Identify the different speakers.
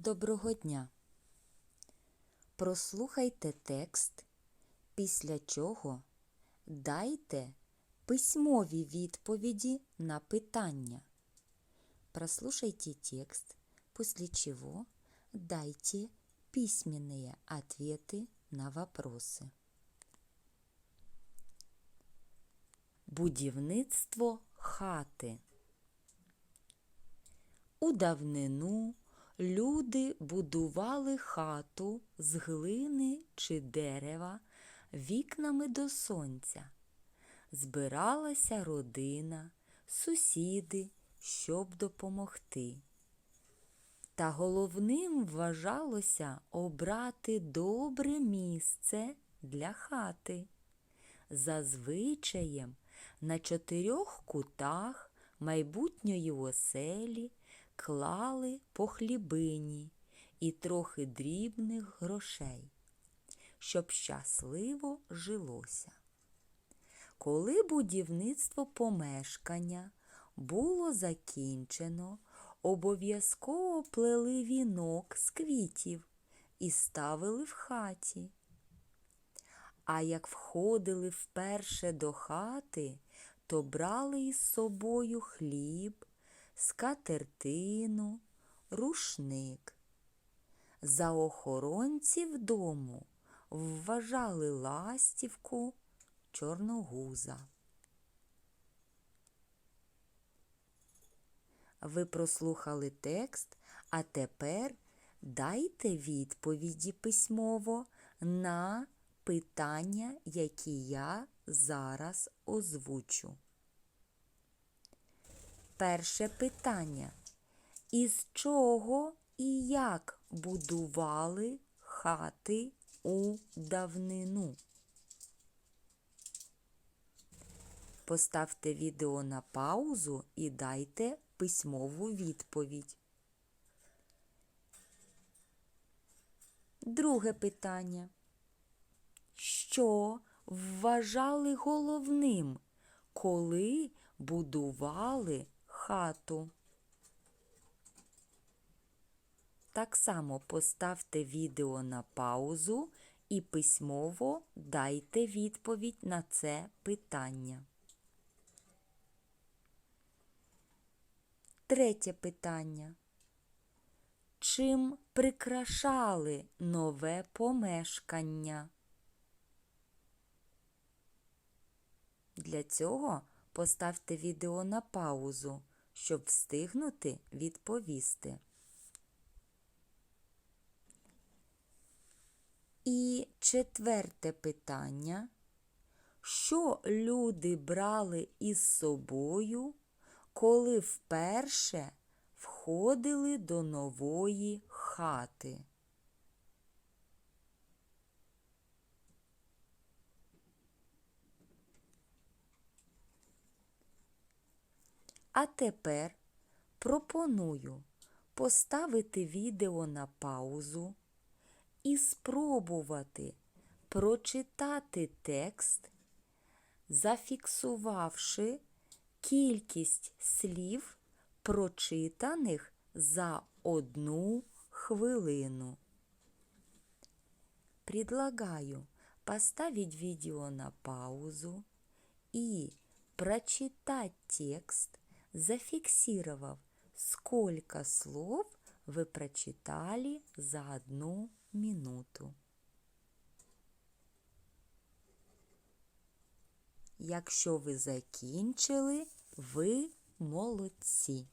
Speaker 1: Доброго дня! Прослухайте текст, після чого дайте письмові відповіді на питання. Прослушайте текст, после чего дайте письменные ответы на вопросы. Будівництво хати. У давнину люди будували хату з глини чи дерева вікнами до сонця. Збиралася родина, сусіди, щоб допомогти. Та головним вважалося обрати добре місце для хати. За звичаєм на чотирьох кутах майбутньої оселі клали по хлібині і трохи дрібних грошей, щоб щасливо жилося. Коли будівництво помешкання було закінчено, обов'язково плели вінок з квітів і ставили в хаті. А як входили вперше до хати, то брали із собою хліб, скатертину, рушник. За охоронців дому вважали ластівку чорногуза. Ви прослухали текст, а тепер дайте відповіді письмово на питання, які я зараз озвучу. Перше питання. Із чого і як будували хати у давнину? Поставте відео на паузу і дайте письмову відповідь. Друге питання. Що вважали головним, коли будували хату? Так само поставте відео на паузу і письмово дайте відповідь на це питання. Третє питання. Чим прикрашали нове помешкання? Для цього поставте відео на паузу, щоб встигнути відповісти. І четверте питання. Що люди брали із собою, коли вперше входили до нової хати? А тепер пропоную поставити відео на паузу і спробувати прочитати текст, зафіксувавши кількість слів, прочитаних за одну хвилину. Предлагаю поставить видео на паузу и прочитать текст, зафиксировав, сколько слов вы прочитали за одну минуту. Якщо ви закінчили, ви молодці.